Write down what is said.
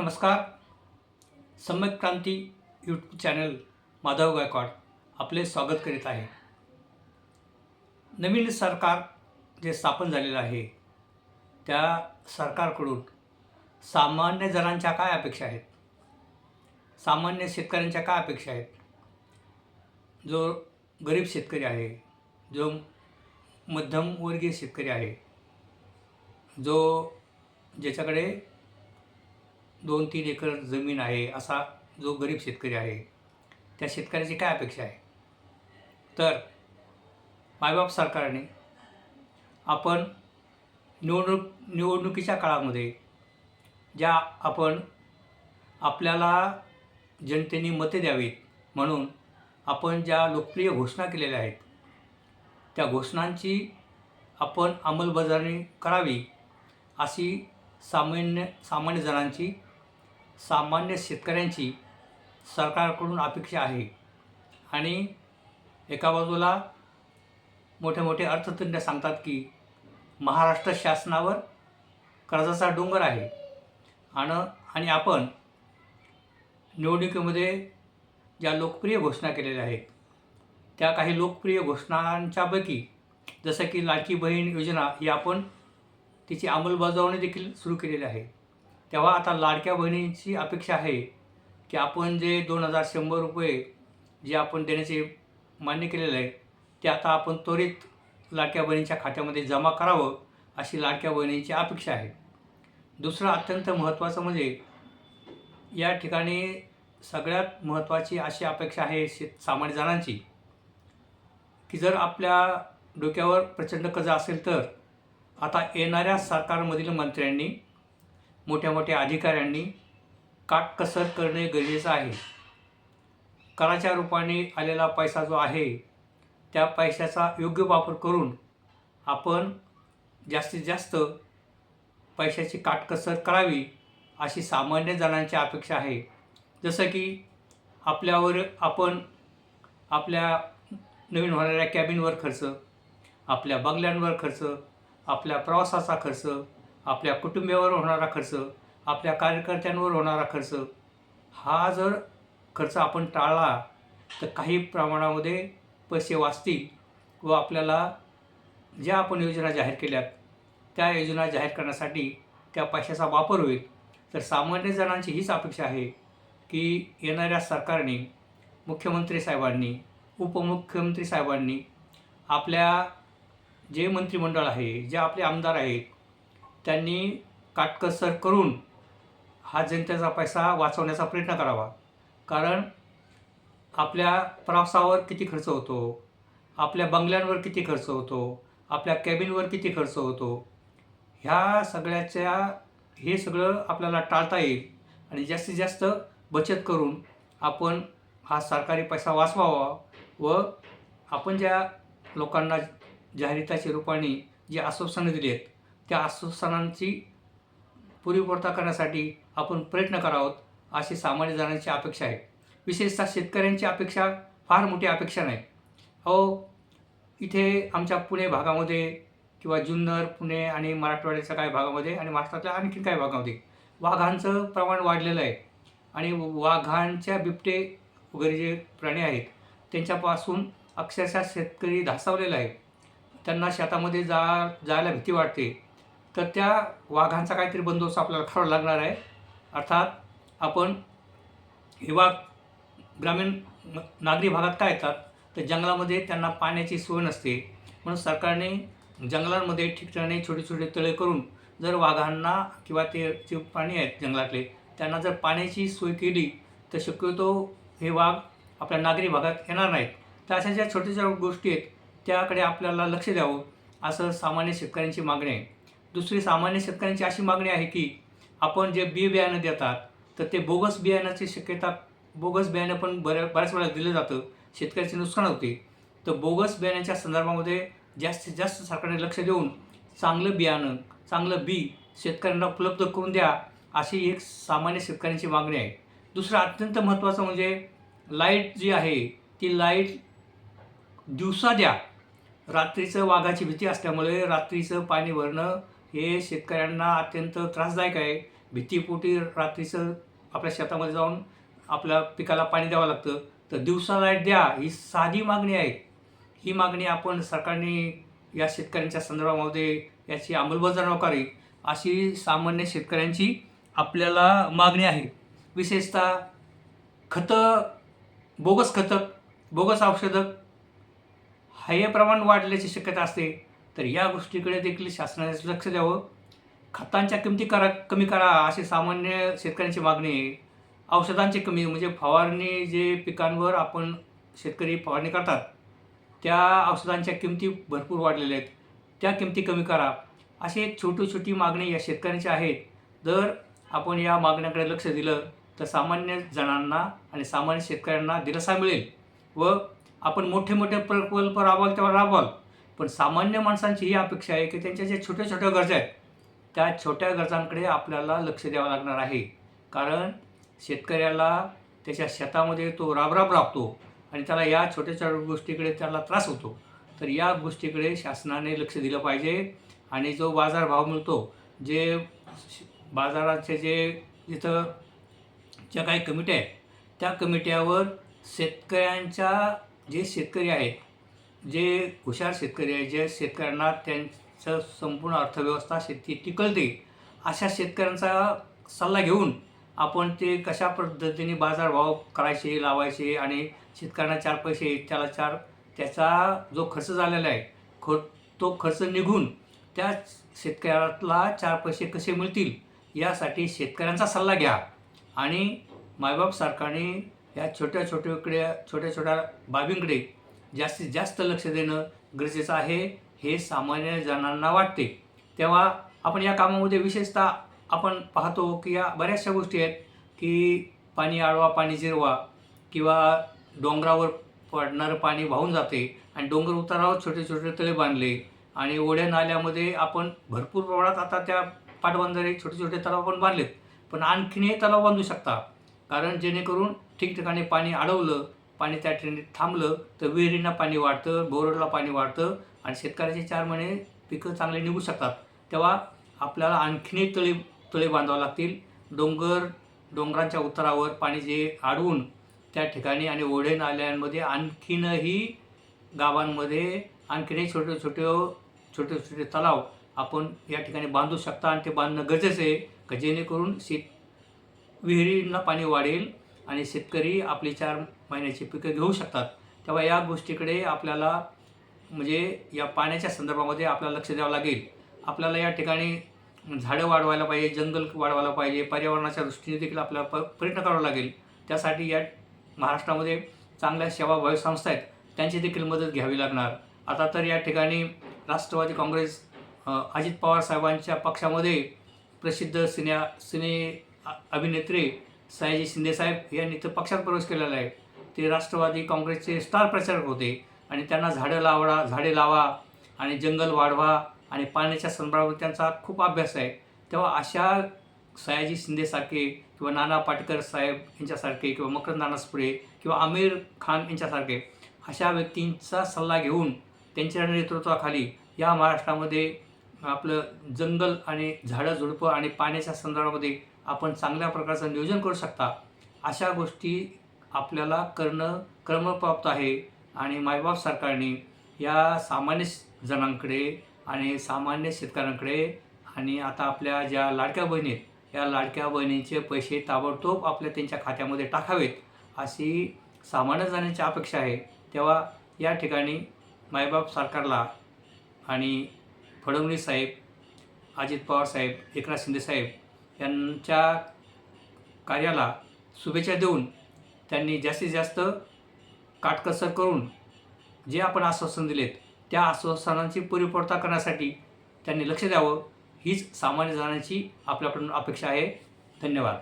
नमस्कार. Samyak Kranti YouTube channel Madhav Gaikwad आपले स्वागत करीत आहे. नवीन सरकार जे स्थापन झालेलं आहे त्या सरकारकडून सामान्य जणांच्या काय अपेक्षा आहेत? सामान्य शेतकऱ्यांच्या काय अपेक्षा आहेत? जो गरीब शेतकरी आहे जो मध्यमवर्गीय शेतकरी आहे जो ज्याच्याकडे दोन तीन एकर जमीन आहे असा जो गरीब शेतकरी आहे त्या शेतकऱ्याची काय अपेक्षा आहे? तर मायबाप सरकारने आपण निवडणूक निवडणुकीच्या काळामध्ये ज्या आपण आपल्याला जनतेने मते द्यावीत म्हणून आपण ज्या लोकप्रिय घोषणा केलेल्या आहेत त्या घोषणांची आपण अंमलबजावणी करावी अशी सामान्य सामान्य जणांची सामान्य शेतकऱ्यांची सरकारकडून अपेक्षा आहे. आणि एका बाजूला मोठे मोठे अर्थतज्ञ सांगतात की महाराष्ट्र शासनावर कर्जाचा डोंगर आहे. आणि आणि आपण निवडणुकीमध्ये ज्या लोकप्रिय घोषणा केलेल्या आहेत त्या काही लोकप्रिय घोषणांच्यापैकी जसं की लाडकी बहीण योजना ही आपण तिची अंमलबजावणी देखील सुरू केलेली आहे. तेव्हा आता लाडक्या बहिणींची अपेक्षा आहे की आपण जे दोन हजार शंभर रुपये जे आपण देण्याचे मान्य केलेलं आहे ते आता आपण त्वरित लाडक्या बहिणींच्या खात्यामध्ये जमा करावं अशी लाडक्या बहिणींची अपेक्षा आहे. दुसरं अत्यंत महत्त्वाचं म्हणजे या ठिकाणी सगळ्यात महत्त्वाची अशी अपेक्षा आहे शेत सामान्य जणांची की जर आपल्या डोक्यावर प्रचंड कर्ज असेल तर आता येणाऱ्या सरकारमधील मंत्र्यांनी मोठ्या मोठ्या अधिकाऱ्यांनी काटकसर करणे गरजेचं आहे. कराच्या रूपाने आलेला पैसा जो आहे त्या पैशाचा योग्य वापर करून आपण जास्तीत जास्त पैशाची काटकसर करावी अशी सामान्य जणांची अपेक्षा आहे. जसं की आपल्यावर आपण आपल्या नवीन होणाऱ्या कॅबिनवर खर्च आपल्या बंगल्यांवर खर्च आपल्या प्रवासाचा खर्च आपल्या कुटुंबियावर होणारा खर्च आपल्या कार्यकर्त्यांवर होणारा खर्च हा जर खर्च आपण टाळला तर काही प्रमाणामध्ये पैसे वाचतील व आपल्याला ज्या आपण योजना जाहीर केल्यात त्या योजना जाहीर करण्यासाठी त्या पैशाचा वापर होईल. तर सामान्य जणांची हीच अपेक्षा आहे की येणाऱ्या सरकारने मुख्यमंत्री साहेबांनी उपमुख्यमंत्री साहेबांनी आपल्या जे मंत्रिमंडळ आहे जे आपले आमदार आहेत त्यांनी काटकसर करून हा जनतेचा पैसा वाचवण्याचा प्रयत्न करावा. कारण आपल्या प्रवासावर किती खर्च होतो आपल्या बंगल्यांवर किती खर्च होतो आपल्या कॅबिनवर किती खर्च होतो ह्या सगळ्याच्या हे सगळं आपल्याला टाळता येईल. आणि जास्तीत जास्त बचत करून आपण हा सरकारी पैसा वाचवावा व आपण ज्या लोकांना जाहिराताच्या रूपाने जी आश्वासनं दिली आहेत त्या आश्वासनांची पुरीपूर्ता करण्यासाठी आपण प्रयत्न करावं अशी सामान्य जणांची अपेक्षा आहे. विशेषतः शेतकऱ्यांची अपेक्षा फार मोठी अपेक्षा नाही. अहो इथे आमच्या पुणे भागामध्ये किंवा जुन्नर पुणे आणि मराठवाड्याच्या काही भागामध्ये आणि महाराष्ट्रातल्या आणखी काही भागामध्ये वाघांचं प्रमाण वाढलेलं आहे. आणि वाघांच्या बिबटे वगैरे जे प्राणी आहेत त्यांच्यापासून अक्षरशः शेतकरी धासावलेला आहे. त्यांना शेतामध्ये जा जायला भीती वाटते. तर त्या वाघांचा काहीतरी बंदोबस्त आपल्याला करावा लागणार आहे. अर्थात आपण हे वाघ ग्रामीण नागरी भागात काय येतात? तर जंगलामध्ये त्यांना पाण्याची सोय नसते. म्हणून सरकारने जंगलांमध्ये ठिकठिकाणी छोटे छोटे तळे करून जर वाघांना किंवा ते जे प्राणी आहेत जंगलातले त्यांना जर पाण्याची सोय केली तर शक्यतो हे वाघ आपल्या नागरी भागात येणार नाहीत. तर अशा ज्या छोट्या छोट्या गोष्टी आहेत त्याकडे आपल्याला लक्ष द्यावं असं सामान्य शेतकऱ्यांची मागणी आहे. दुसरी सामान्य शेतकऱ्यांची अशी मागणी आहे की आपण जे बी बियाणं देतात तर ते बोगस बियाण्याची शक्यता बोगस बियाणं पण बऱ्या बऱ्याच वेळा दिलं जातं शेतकऱ्याचे नुकसान होते. तर बोगस बियाण्याच्या संदर्भामध्ये जास्तीत जास्त सरकारने लक्ष देऊन चांगलं बियाणं चांगलं बी शेतकऱ्यांना उपलब्ध करून द्या अशी एक सामान्य शेतकऱ्यांची मागणी आहे. दुसरं अत्यंत महत्त्वाचं म्हणजे लाइट जी आहे ती लाइट दिवसा द्या. रात्रीचं वाघाची भीती असल्यामुळे रात्रीचं पाणी भरणं हे शेतकऱ्यांना अत्यंत त्रासदायक आहे. भीतीपोटी रात्रीचं आपल्या शेतामध्ये जाऊन आपल्या पिकाला पाणी द्यावं लागतं. तर दिवसा लाइट द्या ही साधी मागणी आहे. ही मागणी आपण सरकारने या शेतकऱ्यांच्या संदर्भामध्ये याची अंमलबजावणी करावी अशी सामान्य शेतकऱ्यांची आपल्याला मागणी आहे. विशेषतः खतं बोगस खतं बोगस औषधं हे प्रमाण वाढल्याची शक्यता असते. तर या गोष्टीकडे देखील शासनाने लक्ष द्यावं. खतांच्या किमती करा कमी करा अशी सामान्य शेतकऱ्यांची मागणी आहे. औषधांची कमी म्हणजे फवारणी जे पिकांवर आपण शेतकरी फवारणी करतात त्या औषधांच्या किमती भरपूर वाढलेल्या आहेत. त्या किमती कमी करा. अशी एक छोटी छोटी मागणी या शेतकऱ्यांच्या आहेत जर आपण या मागण्याकडे लक्ष दिलं तर सामान्य जणांना आणि सामान्य शेतकऱ्यांना दिलासा मिळेल व आपण मोठे मोठे प्रकल्प राबवाल तेव्हा राबवाल. पण सामान्य माणसांची ही अपेक्षा आहे की त्यांच्या ज्या छोट्या छोट्या गरजा आहेत त्या छोट्या गरजांकडे आपल्याला लक्ष द्यावं लागणार आहे. कारण शेतकऱ्याला त्याच्या शेतामध्ये तो राबराब राबतो आणि त्याला या छोट्या छोट्या गोष्टीकडे त्याला त्रास होतो. तर या गोष्टीकडे शासनाने लक्ष दिलं पाहिजे आणि जो बाजारभाव मिळतो जे बाजाराचे जे इथं ज्या काही कमिट्या आहेत त्या कमिट्यावर शेतकऱ्यांच्या जे शेतकरी आहेत जे हुशार शेतकरी आहे जे शेतकऱ्यांना त्यांचं संपूर्ण अर्थव्यवस्था शेती टिकलते अशा शेतकऱ्यांचा सल्ला घेऊन आपण ते कशा पद्धतीने बाजारभाव करायचे लावायचे आणि शेतकऱ्यांना चार पैसे त्याला चार त्याचा जो खर्च झालेला आहे ख तो खर्च निघून त्या शेतकऱ्याला चार पैसे कसे मिळतील यासाठी शेतकऱ्यांचा सल्ला घ्या. आणि मायबाप सरकारने या छोट्या छोट्याकडे छोट्या छोट्या बाबींकडे जास्तीत जास्त लक्ष देणं गरजेचं आहे हे सामान्य जणांना वाटते. तेव्हा आपण या कामामध्ये विशेषतः आपण पाहतो की या बऱ्याचशा गोष्टी आहेत की पाणी आळवा पाणी जिरवा किंवा डोंगरावर पडणारं पाणी वाहून जाते आणि डोंगर उतारावर छोटे छोटे तळे बांधले आणि ओढ्या नाल्यामध्ये आपण भरपूर प्रमाणात आता त्या पाटबंधारे छोटे छोटे तलाव पण बांधलेत. पण आणखीनही तलाव बांधू शकता. कारण जेणेकरून ठिकठिकाणी पाणी अडवलं पाणी त्या ठिकाणी थांबलं तर विहिरींना पाणी वाढतं बोरडला पाणी वाढतं आणि शेतकऱ्याचे चार महिने पिकं चांगले निघू शकतात. तेव्हा आपल्याला आणखीनही तळे तळे बांधावं लागतील. डोंगर डोंगरांच्या उतारावर पाणी जे आडवून त्या ठिकाणी आणि ओढे नाल्यांमध्ये आणखीनही गावांमध्ये आणखीनही छोटे छोटे छोटे छोटे तलाव आपण या ठिकाणी बांधू शकता आणि ते बांधणं गरजेचं आहे का जेणेकरून शेत विहिरींना पाणी वाढेल आणि शेतकरी आपली चार महिन्याची पिकं घेऊ शकतात. तेव्हा या गोष्टीकडे आपल्याला म्हणजे या पाण्याच्या संदर्भामध्ये आपल्याला लक्ष द्यावं लागेल. आपल्याला या ठिकाणी झाडं वाढवायला पाहिजे जंगल वाढवायला पाहिजे पर्यावरणाच्या दृष्टीने देखील आपल्याला प प्रयत्न करावा लागेल. त्यासाठी या महाराष्ट्रामध्ये चांगल्या सेवाभावी संस्था आहेत. त्यांची देखील मदत घ्यावी लागणार. आता तर या ठिकाणी राष्ट्रवादी काँग्रेस अजित पवार साहेबांच्या पक्षामध्ये प्रसिद्ध सिने सिने अभिनेत्री सयाजी शिंदेसाहेब यांनी तर पक्षात प्रवेश केलेला आहे. ते राष्ट्रवादी काँग्रेसचे स्टार प्रचारक होते आणि त्यांना झाडं लावडा झाडे लावा आणि जंगल वाढवा आणि पाण्याच्या संदर्भावर त्यांचा खूप अभ्यास आहे. तेव्हा अशा सयाजी शिंदेसारखे किंवा नाना पाटेकर साहेब यांच्यासारखे किंवा मकरंद अनासपुरे किंवा आमिर खान यांच्यासारखे अशा व्यक्तींचा सल्ला घेऊन त्यांच्या नेतृत्वाखाली या महाराष्ट्रामध्ये आपलं जंगल आणि झाडं झुडपं आणि पाण्याच्या संदर्भामध्ये आपण चांगल्या प्रकारचं नियोजन करू शकता. अशा गोष्टी आपल्याला करणं क्रमप्राप्त आहे आणि मायबाप सरकारने या सामान्य जणांकडे आणि सामान्य शेतकऱ्यांकडे आणि आता आपल्या ज्या लाडक्या बहिणी आहेत या लाडक्या बहिणींचे पैसे ताबडतोब आपल्या त्यांच्या खात्यामध्ये टाकावेत अशी सामान्य जणांची अपेक्षा आहे. तेव्हा या ठिकाणी मायबाप सरकारला आणि फडणवीस साहेब अजित पवार साहेब एकनाथ शिंदे साहेब यांच्या कार्याला शुभेच्छा देऊन त्यांनी जास्तीत जास्त काटकसर करून जे आपण आश्वासन दिलेत त्या आश्वासनांची परिपूर्तता करण्यासाठी त्यांनी लक्ष द्यावं. हीच सामान्य जणांची आपल्याकडून अपेक्षा आहे. धन्यवाद.